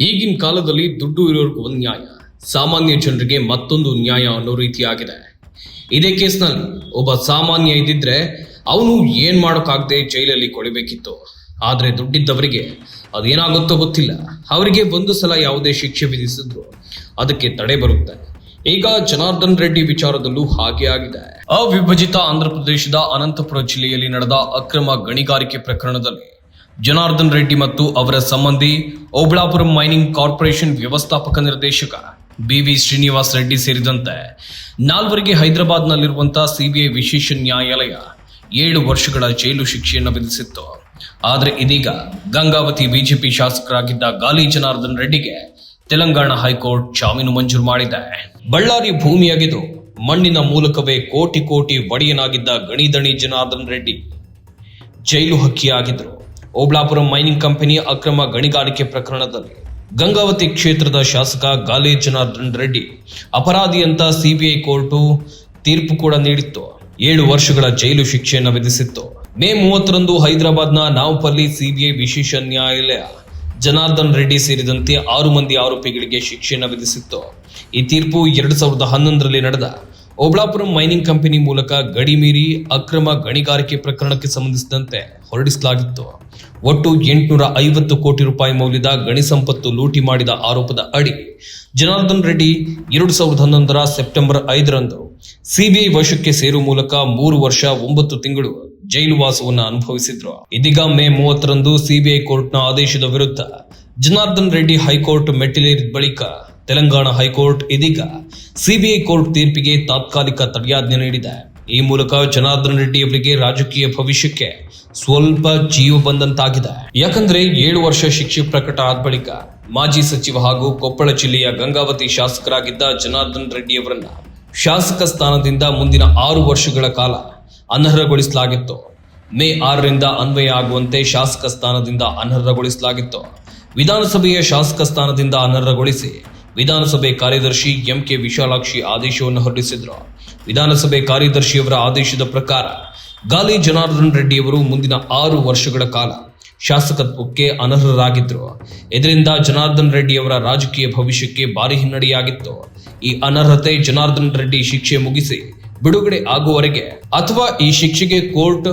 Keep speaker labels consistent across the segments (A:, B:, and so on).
A: ಈಗಿನ ಕಾಲದಲ್ಲಿ ದುಡ್ಡು ಇರೋರ್ಗೂ ಒಂದು ನ್ಯಾಯ. ಸಾಮಾನ್ಯ ಜನರಿಗೆ ಮತ್ತೊಂದು ನ್ಯಾಯ ಅನ್ನೋ ರೀತಿಯಾಗಿದೆ. ಇದೇ ಕೇಸ್ನಲ್ಲಿ ಒಬ್ಬ ಸಾಮಾನ್ಯ ಇದ್ದಿದ್ರೆ ಅವನು ಏನ್ ಮಾಡೋಕ್ಕಾಗದೆ ಜೈಲಲ್ಲಿ ಕೊಡಬೇಕಿತ್ತು ಆದ್ರೆ ದುಡ್ಡಿದ್ದವರಿಗೆ ಅದೇನಾಗುತ್ತೋ ಗೊತ್ತಿಲ್ಲ. ಅವರಿಗೆ ಒಂದು ಸಲ ಯಾವುದೇ ಶಿಕ್ಷೆ ವಿಧಿಸಿದ್ರು ಅದಕ್ಕೆ ತಡೆ ಬರುತ್ತೆ. ಈಗ ಜನಾರ್ದನ್ ರೆಡ್ಡಿ ವಿಚಾರದಲ್ಲೂ ಹಾಗೆ ಆಗಿದೆ. ಅವಿಭಜಿತ ಆಂಧ್ರ ಪ್ರದೇಶದ ಅನಂತಪುರ ಜಿಲ್ಲೆಯಲ್ಲಿ ನಡೆದ ಅಕ್ರಮ ಗಣಿಗಾರಿಕೆ ಪ್ರಕರಣದಲ್ಲಿ ಜನಾರ್ದನ್ ರೆಡ್ಡಿ ಮತ್ತು ಅವರ ಸಂಬಂಧಿ ಓಬಳಾಪುರಂ ಮೈನಿಂಗ್ ಕಾರ್ಪೊರೇಷನ್ ವ್ಯವಸ್ಥಾಪಕ ನಿರ್ದೇಶಕ ಬಿವಿ ಶ್ರೀನಿವಾಸ್ ರೆಡ್ಡಿ ಸೇರಿದಂತೆ ನಾಲ್ವರಿಗೆ ಹೈದರಾಬಾದ್ನಲ್ಲಿರುವಂತಹ ಸಿಬಿಐ ವಿಶೇಷ ನ್ಯಾಯಾಲಯ ಏಳು ವರ್ಷಗಳ ಜೈಲು ಶಿಕ್ಷೆಯನ್ನು ವಿಧಿಸಿತ್ತು. ಆದರೆ ಇದೀಗ ಗಂಗಾವತಿ ಬಿಜೆಪಿ ಶಾಸಕರಾಗಿದ್ದ ಗಾಲಿ ಜನಾರ್ದನ್ ರೆಡ್ಡಿಗೆ ತೆಲಂಗಾಣ ಹೈಕೋರ್ಟ್ ಜಾಮೀನು ಮಂಜೂರು ಮಾಡಿದೆ. ಬಳ್ಳಾರಿ ಭೂಮಿಯಾಗಿದ್ದು ಮಣ್ಣಿನ ಮೂಲಕವೇ ಕೋಟಿ ಕೋಟಿ ಒಡೆಯನಾಗಿದ್ದ ಗಣಿದಣಿ ಜನಾರ್ದನ್ ರೆಡ್ಡಿ ಜೈಲು ಹಕ್ಕಿಯಾಗಿದ್ದರು ಓಬ್ಳಾಪುರಂ ಮೈನಿಂಗ್ ಕಂಪನಿ ಅಕ್ರಮ ಗಣಿಗಾರಿಕೆ ಪ್ರಕರಣದಲ್ಲಿ ಗಂಗಾವತಿ ಕ್ಷೇತ್ರದ ಶಾಸಕ ಗಾಲಿ ಜನಾರ್ದನ್ ರೆಡ್ಡಿ ಅಪರಾಧಿ ಅಂತ ಸಿಬಿಐ ಕೋರ್ಟು ತೀರ್ಪು ಕೂಡ ನೀಡಿತ್ತು. ಏಳು ವರ್ಷಗಳ ಜೈಲು ಶಿಕ್ಷೆಯನ್ನು ವಿಧಿಸಿತ್ತು. ಮೇ ಮೂವತ್ತರಂದು ಹೈದರಾಬಾದ್ನ ನಾವ್ಪಲ್ಲಿ ಸಿಬಿಐ ವಿಶೇಷ ನ್ಯಾಯಾಲಯ ಜನಾರ್ದನ್ ರೆಡ್ಡಿ ಸೇರಿದಂತೆ ಆರು ಮಂದಿ ಆರೋಪಿಗಳಿಗೆ ಶಿಕ್ಷೆಯನ್ನು ವಿಧಿಸಿತ್ತು. ಈ ತೀರ್ಪು ಎರಡು ಸಾವಿರದ ಹನ್ನೊಂದರಲ್ಲಿ ನಡೆದ. ಓಬಳಾಪುರಂ ಮೈನಿಂಗ್ ಕಂಪನಿ ಮೂಲಕ ಗಡಿ ಮೀರಿ ಅಕ್ರಮ ಗಣಿಗಾರಿಕೆ ಪ್ರಕರಣಕ್ಕೆ ಸಂಬಂಧಿಸಿದಂತೆ ಹೊರಡಿಸಲಾಗಿತ್ತು. ಒಟ್ಟು ಎಂಟುನೂರ ಐವತ್ತು ಕೋಟಿ ರೂಪಾಯಿ ಮೌಲ್ಯದ ಗಣಿ ಸಂಪತ್ತು ಲೂಟಿ ಮಾಡಿದ ಆರೋಪದ ಅಡಿ ಜನಾರ್ದನ್ ರೆಡ್ಡಿ ಎರಡು ಸಾವಿರದ ಹನ್ನೊಂದರ ಸೆಪ್ಟೆಂಬರ್ ಐದರಂದು ಸಿಬಿಐ ವಶಕ್ಕೆ ಸೇರುವ ಮೂಲಕ ಮೂರು ವರ್ಷ ಒಂಬತ್ತು ತಿಂಗಳು ಜೈಲು ವಾಸವನ್ನು ಅನುಭವಿಸಿದ್ರು. ಇದೀಗ ಮೇ ಮೂವತ್ತರಂದು ಸಿಬಿಐ ಕೋರ್ಟ್ನ ಆದೇಶದ ವಿರುದ್ಧ ಜನಾರ್ದನ್ ರೆಡ್ಡಿ ಹೈಕೋರ್ಟ್ ಮೆಟ್ಟಿಲೇರಿದ ಬಳಿಕ ತೆಲಂಗಾಣ ಹೈಕೋರ್ಟ್ ಇದೀಗ ಸಿಬಿಐ ಕೋರ್ಟ್ ತೀರ್ಪಿಗೆ ತಾತ್ಕಾಲಿಕ ತಡೆಯಾಜ್ಞೆ ನೀಡಿದೆ. ಈ ಮೂಲಕ ಜನಾರ್ದನ್ ರೆಡ್ಡಿ ಅವರಿಗೆ ರಾಜಕೀಯ ಭವಿಷ್ಯಕ್ಕೆ ಸ್ವಲ್ಪ ಜೀವ ಬಂದಂತಾಗಿದೆ. ಯಾಕಂದ್ರೆ ಏಳು ವರ್ಷ ಶಿಕ್ಷೆ ಪ್ರಕಟ ಆದ ಬಳಿಕ ಮಾಜಿ ಸಚಿವ ಹಾಗೂ ಕೊಪ್ಪಳ ಜಿಲ್ಲೆಯ ಗಂಗಾವತಿ ಶಾಸಕರಾಗಿದ್ದ ಜನಾರ್ದನ್ ರೆಡ್ಡಿ ಅವರನ್ನ ಶಾಸಕ ಸ್ಥಾನದಿಂದ ಮುಂದಿನ ಆರು ವರ್ಷಗಳ ಕಾಲ ಅನರ್ಹಗೊಳಿಸಲಾಗಿತ್ತು. ಮೇ ಆರರಿಂದ ಅನ್ವಯ ಆಗುವಂತೆ ಶಾಸಕ ಸ್ಥಾನದಿಂದ ಅನರ್ಹಗೊಳಿಸಲಾಗಿತ್ತು. ವಿಧಾನಸಭೆಯ ಶಾಸಕ ಸ್ಥಾನದಿಂದ ಅನರ್ಹಗೊಳಿಸಿ ವಿಧಾನಸಭೆ ಕಾರ್ಯದರ್ಶಿ ಎಂಕೆ ವಿಶಾಲಾಕ್ಷಿ ಆದೇಶವನ್ನು ಹೊರಡಿಸಿದ್ರು. ವಿಧಾನಸಭೆ ಕಾರ್ಯದರ್ಶಿಯವರ ಆದೇಶದ ಪ್ರಕಾರ ಗಾಲಿ ಜನಾರ್ದನ್ ರೆಡ್ಡಿಯವರು ಮುಂದಿನ ಆರು ವರ್ಷಗಳ ಕಾಲ ಶಾಸಕತ್ವಕ್ಕೆ ಅನರ್ಹರಾಗಿದ್ರು. ಇದರಿಂದ ಜನಾರ್ದನ್ ರೆಡ್ಡಿಯವರ ರಾಜಕೀಯ ಭವಿಷ್ಯಕ್ಕೆ ಭಾರಿ ಹಿನ್ನಡೆಯಾಗಿತ್ತು. ಈ ಅನರ್ಹತೆ ಜನಾರ್ದನ್ ರೆಡ್ಡಿ ಶಿಕ್ಷೆ ಮುಗಿಸಿ ಬಿಡುಗಡೆ ಆಗುವವರೆಗೆ ಅಥವಾ ಈ ಶಿಕ್ಷೆಗೆ ಕೋರ್ಟ್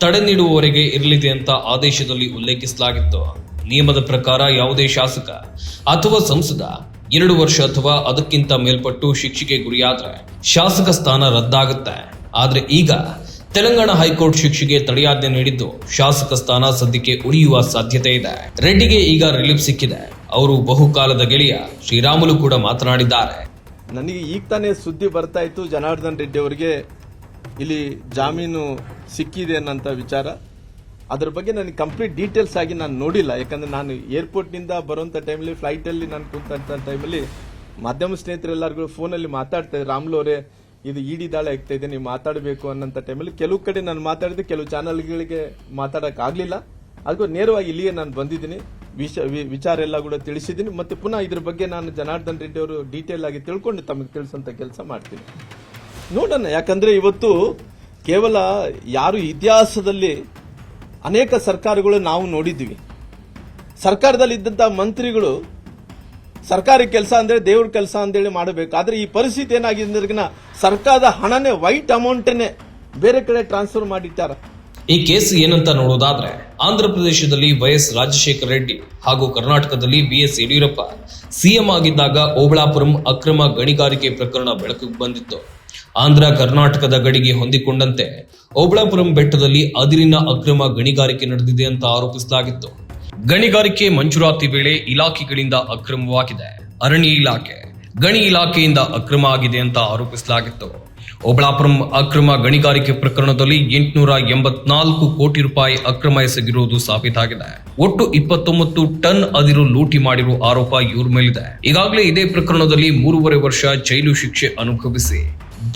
A: ತಡೆ ನೀಡುವವರೆಗೆ ಇರಲಿದೆ ಅಂತ ಆದೇಶದಲ್ಲಿ ಉಲ್ಲೇಖಿಸಲಾಗಿತ್ತು. ನಿಯಮದ ಪ್ರಕಾರ ಯಾವುದೇ ಶಾಸಕ ಅಥವಾ ಸಂಸದ ಎರಡು ವರ್ಷ ಅಥವಾ ಅದಕ್ಕಿಂತ ಮೇಲ್ಪಟ್ಟು ಶಿಕ್ಷೆಗೆ ಗುರಿಯಾದ್ರೆ ಶಾಸಕ ಸ್ಥಾನ ರದ್ದಾಗುತ್ತೆ. ಆದ್ರೆ ಈಗ ತೆಲಂಗಾಣ ಹೈಕೋರ್ಟ್ ಶಿಕ್ಷೆಗೆ ತಡೆಯಾಜ್ಞೆ ನೀಡಿದ್ದು ಶಾಸಕ ಸ್ಥಾನ ಸದ್ಯಕ್ಕೆ ಉಳಿಯುವ ಸಾಧ್ಯತೆ ಇದೆ. ರೆಡ್ಡಿಗೆ ಈಗ ರಿಲೀಫ್ ಸಿಕ್ಕಿದೆ. ಅವರು ಬಹುಕಾಲದ ಗೆಳೆಯ ಶ್ರೀರಾಮುಲು ಕೂಡ ಮಾತನಾಡಿದ್ದಾರೆ.
B: ನನಗೆ ಈಗ ತಾನೇ ಸುದ್ದಿ ಬರ್ತಾ ಇತ್ತು ಜನಾರ್ದನ್ ರೆಡ್ಡಿ ಅವರಿಗೆ ಇಲ್ಲಿ ಜಾಮೀನು ಸಿಕ್ಕಿದೆ ಅನ್ನೋಂಥ ವಿಚಾರ. ಅದ್ರ ಬಗ್ಗೆ ನನಗೆ ಕಂಪ್ಲೀಟ್ ಡೀಟೇಲ್ಸ್ ಆಗಿ ನಾನು ನೋಡಿಲ್ಲ. ಯಾಕಂದ್ರೆ ನಾನು ಏರ್ಪೋರ್ಟ್ನಿಂದ ಬರುವಂಥ ಟೈಮಲ್ಲಿ ಫ್ಲೈಟಲ್ಲಿ ನಾನು ಕುಂತಂಥ ಟೈಮಲ್ಲಿ ಮಾಧ್ಯಮ ಸ್ನೇಹಿತರೆಲ್ಲರಿಗೂ ಫೋನಲ್ಲಿ ಮಾತಾಡ್ತಾ ಇದ್ದಾರೆ ರಾಮ್ಲೋರೆ ಇದು ಇಡಿ ದಾಳ ಆಗ್ತಾ ಇದೆ, ನೀವು ಮಾತಾಡಬೇಕು ಅನ್ನೋಂಥ ಟೈಮಲ್ಲಿ ಕೆಲವು ಕಡೆ ನಾನು ಮಾತಾಡಿದೆ, ಕೆಲವು ಚಾನಲ್ಗಳಿಗೆ ಮಾತಾಡೋಕ್ಕಾಗಲಿಲ್ಲ. ಅದಕ್ಕೂ ನೇರವಾಗಿ ಇಲ್ಲಿಯೇ ನಾನು ಬಂದಿದ್ದೀನಿ. ವಿಷ ವಿಚಾರ ಎಲ್ಲ ಕೂಡ ತಿಳಿಸಿದ್ದೀನಿ. ಮತ್ತು ಪುನಃ ಇದ್ರ ಬಗ್ಗೆ ನಾನು ಜನಾರ್ದನ್ ರೆಡ್ಡಿ ಅವರು ಡೀಟೇಲ್ ಆಗಿ ತಿಳ್ಕೊಂಡು ತಮಗೆ ತಿಳಿಸೋಂಥ ಕೆಲಸ ಮಾಡ್ತೀನಿ. ನೋಡೋಣ, ಯಾಕಂದ್ರೆ ಇವತ್ತು ಕೇವಲ ಯಾರು ಇತಿಹಾಸದಲ್ಲಿ ಅನೇಕ ಸರ್ಕಾರಗಳು ನಾವು ನೋಡಿದ್ದೀವಿ. ಸರ್ಕಾರದಲ್ಲಿ ಇದ್ದಂಥ ಮಂತ್ರಿಗಳು, ಸರ್ಕಾರಿ ಕೆಲಸ ಅಂದರೆ ದೇವ್ರ ಕೆಲಸ ಅಂತೇಳಿ ಮಾಡಬೇಕು. ಆದರೆ ಈ ಪರಿಸ್ಥಿತಿ ಏನಾಗಿದೆ ಅಂದ್ರೆ ಸರ್ಕಾರದ ಹಣನೇ, ವೈಟ್ ಅಮೌಂಟನ್ನೇ ಬೇರೆ ಕಡೆ ಟ್ರಾನ್ಸ್ಫರ್ ಮಾಡಿಟ್ಟಾರ.
A: ಈ ಕೇಸ್ ಏನಂತ ನೋಡೋದಾದ್ರೆ ಆಂಧ್ರ ಪ್ರದೇಶದಲ್ಲಿ ವೈಎಸ್ ರಾಜಶೇಖರ ರೆಡ್ಡಿ ಹಾಗೂ ಕರ್ನಾಟಕದಲ್ಲಿ ಬಿಎಸ್ ಯಡಿಯೂರಪ್ಪ ಸಿಎಂ ಆಗಿದ್ದಾಗ ಓಬಳಾಪುರಂ ಅಕ್ರಮ ಗಣಿಗಾರಿಕೆ ಪ್ರಕರಣ ಬೆಳಕಿಗೆ ಬಂದಿತ್ತು. ಆಂಧ್ರ ಕರ್ನಾಟಕದ ಗಡಿಗೆ ಹೊಂದಿಕೊಂಡಂತೆ ಓಬಳಾಪುರಂ ಬೆಟ್ಟದಲ್ಲಿ ಅದಿರಿನ ಅಕ್ರಮ ಗಣಿಗಾರಿಕೆ ನಡೆದಿದೆ ಅಂತ ಆರೋಪಿಸಲಾಗಿತ್ತು. ಗಣಿಗಾರಿಕೆ ಮಂಜೂರಾತಿ ವೇಳೆ ಇಲಾಖೆಗಳಿಂದ ಅಕ್ರಮವಾಗಿದೆ. ಅರಣ್ಯ ಇಲಾಖೆ ಗಣಿ ಇಲಾಖೆಯಿಂದ ಅಕ್ರಮ ಆಗಿದೆ ಅಂತ ಆರೋಪಿಸಲಾಗಿತ್ತು. ಓಬಳಾಪುರಂ ಅಕ್ರಮ ಗಣಿಗಾರಿಕೆ ಪ್ರಕರಣದಲ್ಲಿ ಎಂಟುನೂರ ಎಂಬತ್ನಾಲ್ಕು ಕೋಟಿ ರೂಪಾಯಿ ಅಕ್ರಮ ಎಸಗಿರುವುದು ಸಾಬೀತಾಗಿದೆ. ಒಟ್ಟು ಇಪ್ಪತ್ತೊಂಬತ್ತು ಟನ್ ಅದಿರು ಲೂಟಿ ಮಾಡಿರುವ ಆರೋಪ ಇವ್ರ ಮೇಲಿದೆ. ಈಗಾಗಲೇ ಇದೇ ಪ್ರಕರಣದಲ್ಲಿ ಮೂರುವರೆ ವರ್ಷ ಜೈಲು ಶಿಕ್ಷೆ ಅನುಭವಿಸಿ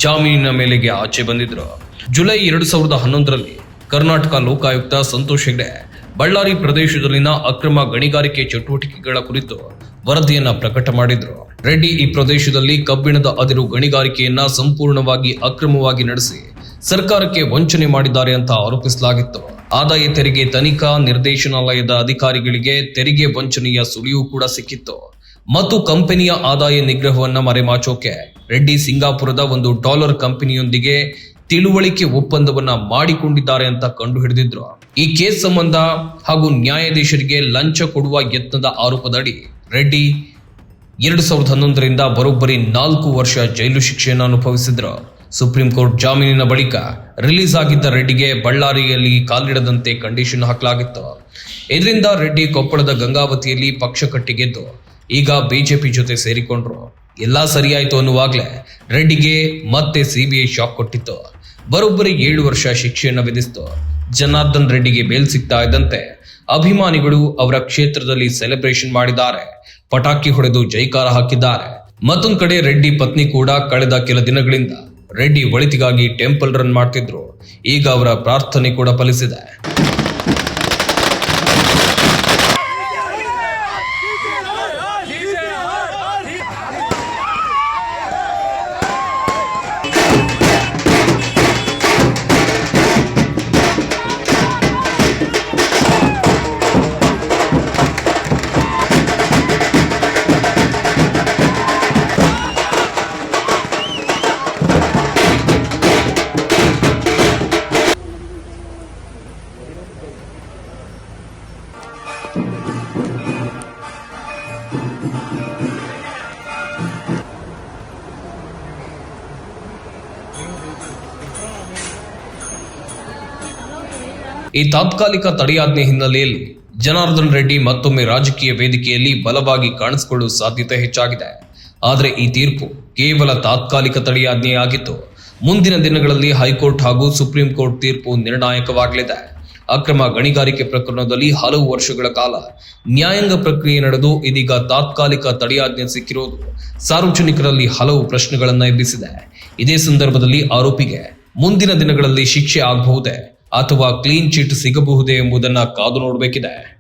A: ಜಾಮೀನಿನ ಮೇಲೆಗೆ ಆಚೆ ಬಂದಿದ್ರು. ಜುಲೈ ಎರಡು ಸಾವಿರದ ಹನ್ನೊಂದರಲ್ಲಿ ಕರ್ನಾಟಕ ಲೋಕಾಯುಕ್ತ ಸಂತೋಷ್ ಹೆಗ್ಡೆ ಬಳ್ಳಾರಿ ಪ್ರದೇಶದಲ್ಲಿನ ಅಕ್ರಮ ಗಣಿಗಾರಿಕೆ ಚಟುವಟಿಕೆಗಳ ಕುರಿತು ವರದಿಯನ್ನ ಪ್ರಕಟ ಮಾಡಿದ್ರು. ರೆಡ್ಡಿ ಈ ಪ್ರದೇಶದಲ್ಲಿ ಕಬ್ಬಿಣದ ಅದಿರು ಗಣಿಗಾರಿಕೆಯನ್ನ ಸಂಪೂರ್ಣವಾಗಿ ಅಕ್ರಮವಾಗಿ ನಡೆಸಿ ಸರ್ಕಾರಕ್ಕೆ ವಂಚನೆ ಮಾಡಿದ್ದಾರೆ ಅಂತ ಆರೋಪಿಸಲಾಗಿತ್ತು. ಆದಾಯ ತೆರಿಗೆ ತನಿಖಾ ನಿರ್ದೇಶನಾಲಯದ ಅಧಿಕಾರಿಗಳಿಗೆ ತೆರಿಗೆ ವಂಚನೆಯ ಸುಳಿವು ಕೂಡ ಸಿಕ್ಕಿತ್ತು. ಮತ್ತು ಕಂಪನಿಯ ಆದಾಯ ನಿಗ್ರಹವನ್ನ ಮರೆಮಾಚೋಕೆ ರೆಡ್ಡಿ ಸಿಂಗಾಪುರದ ಒಂದು ಡಾಲರ್ ಕಂಪನಿಯೊಂದಿಗೆ ತಿಳುವಳಿಕೆ ಒಪ್ಪಂದವನ್ನ ಮಾಡಿಕೊಂಡಿದ್ದಾರೆ ಅಂತ ಕಂಡು ಹಿಡಿದಿದ್ರು ಈ ಕೇಸ್ ಸಂಬಂಧ ಹಾಗೂ ನ್ಯಾಯಾಧೀಶರಿಗೆ ಲಂಚ ಕೊಡುವ ಯತ್ನದ ಆರೋಪದಡಿ ರೆಡ್ಡಿ ಎರಡು ಸಾವಿರದ ಹನ್ನೊಂದರಿಂದ ಬರೋಬ್ಬರಿ ನಾಲ್ಕು ವರ್ಷ ಜೈಲು ಶಿಕ್ಷೆಯನ್ನು ಅನುಭವಿಸಿದ್ರು. ಸುಪ್ರೀಂ ಕೋರ್ಟ್ ಜಾಮೀನಿನ ಬಳಿಕ ರಿಲೀಸ್ ಆಗಿದ್ದ ರೆಡ್ಡಿಗೆ ಬಳ್ಳಾರಿಯಲ್ಲಿ ಕಾಲಿಡದಂತೆ ಕಂಡೀಷನ್ ಹಾಕಲಾಗಿತ್ತು. ಇದರಿಂದ ರೆಡ್ಡಿ ಕೊಪ್ಪಳದ ಗಂಗಾವತಿಯಲ್ಲಿ ಪಕ್ಷ ಕಟ್ಟಿಗೆದ್ದು, ಈಗ ಬಿಜೆಪಿ ಜೊತೆ ಸೇರಿಕೊಂಡ್ರು. ಎಲ್ಲ ಸರಿಯಾಯಿತು ಅನ್ನುವಾಗಲೇ ರೆಡ್ಡಿಗೆ ಮತ್ತೆ ಸಿಬಿಐ ಶಾಕ್ ಕೊಟ್ಟಿತ್ತು. ಬರೋಬ್ಬರಿ ಏಳು ವರ್ಷ ಶಿಕ್ಷೆಯನ್ನು ವಿಧಿಸಿತು. ಜನಾರ್ದನ್ ರೆಡ್ಡಿಗೆ ಬೇಲ್ ಸಿಗ್ತಾ ಇದ್ದಂತೆ ಅಭಿಮಾನಿಗಳು ಅವರ ಕ್ಷೇತ್ರದಲ್ಲಿ ಸೆಲೆಬ್ರೇಷನ್ ಮಾಡಿದ್ದಾರೆ. ಪಟಾಕಿ ಹೊಡೆದು ಜೈಕಾರ ಹಾಕಿದ್ದಾರೆ. ಮತ್ತೊಂದು ಕಡೆ ರೆಡ್ಡಿ ಪತ್ನಿ ಕೂಡ ಕಳೆದ ಕೆಲ ದಿನಗಳಿಂದ ರೆಡ್ಡಿ ಒಳಿತಿಗಾಗಿ ಟೆಂಪಲ್ ರನ್ ಮಾಡ್ತಿದ್ರು. ಈಗ ಅವರ ಪ್ರಾರ್ಥನೆ ಕೂಡ ಫಲಿಸಿದೆ. ಈ ತಾತ್ಕಾಲಿಕ ತಡೆಯಾಜ್ಞೆ ಹಿನ್ನೆಲೆಯಲ್ಲಿ ಜನಾರ್ದನ್ ರೆಡ್ಡಿ ಮತ್ತೊಮ್ಮೆ ರಾಜಕೀಯ ವೇದಿಕೆಯಲ್ಲಿ ಬಲವಾಗಿ ಕಾಣಿಸಿಕೊಳ್ಳುವ ಸಾಧ್ಯತೆ ಹೆಚ್ಚಾಗಿದೆ. ಆದರೆ ಈ ತೀರ್ಪು ಕೇವಲ ತಾತ್ಕಾಲಿಕ ತಡೆಯಾಜ್ಞೆಯಾಗಿತ್ತು ಮುಂದಿನ ದಿನಗಳಲ್ಲಿ ಹೈಕೋರ್ಟ್ ಹಾಗೂ ಸುಪ್ರೀಂ ಕೋರ್ಟ್ ತೀರ್ಪು ನಿರ್ಣಾಯಕವಾಗಲಿದೆ. ಅಕ್ರಮ ಗಣಿಗಾರಿಕೆ ಪ್ರಕರಣದಲ್ಲಿ ಹಲವು ವರ್ಷಗಳ ಕಾಲ ನ್ಯಾಯಾಂಗ ಪ್ರಕ್ರಿಯೆ ನಡೆದು ಇದೀಗ ತಾತ್ಕಾಲಿಕ ತಡೆಯಾಜ್ಞೆ ಸಿಕ್ಕಿರುವುದು ಸಾರ್ವಜನಿಕರಲ್ಲಿ ಹಲವು ಪ್ರಶ್ನೆಗಳನ್ನು ಎಬ್ಬಿಸಿದೆ. ಇದೇ ಸಂದರ್ಭದಲ್ಲಿ ಆರೋಪಿಗೆ ಮುಂದಿನ ದಿನಗಳಲ್ಲಿ ಶಿಕ್ಷೆ ಆಗಬಹುದೇ? ಅಥವಾ ಕ್ಲೀನ್ ಚಿಟ್ ಸಿಗಬಹುದೇ ಎಂಬುದನ್ನ ಕಾದು ನೋಡಬೇಕಿದೆ.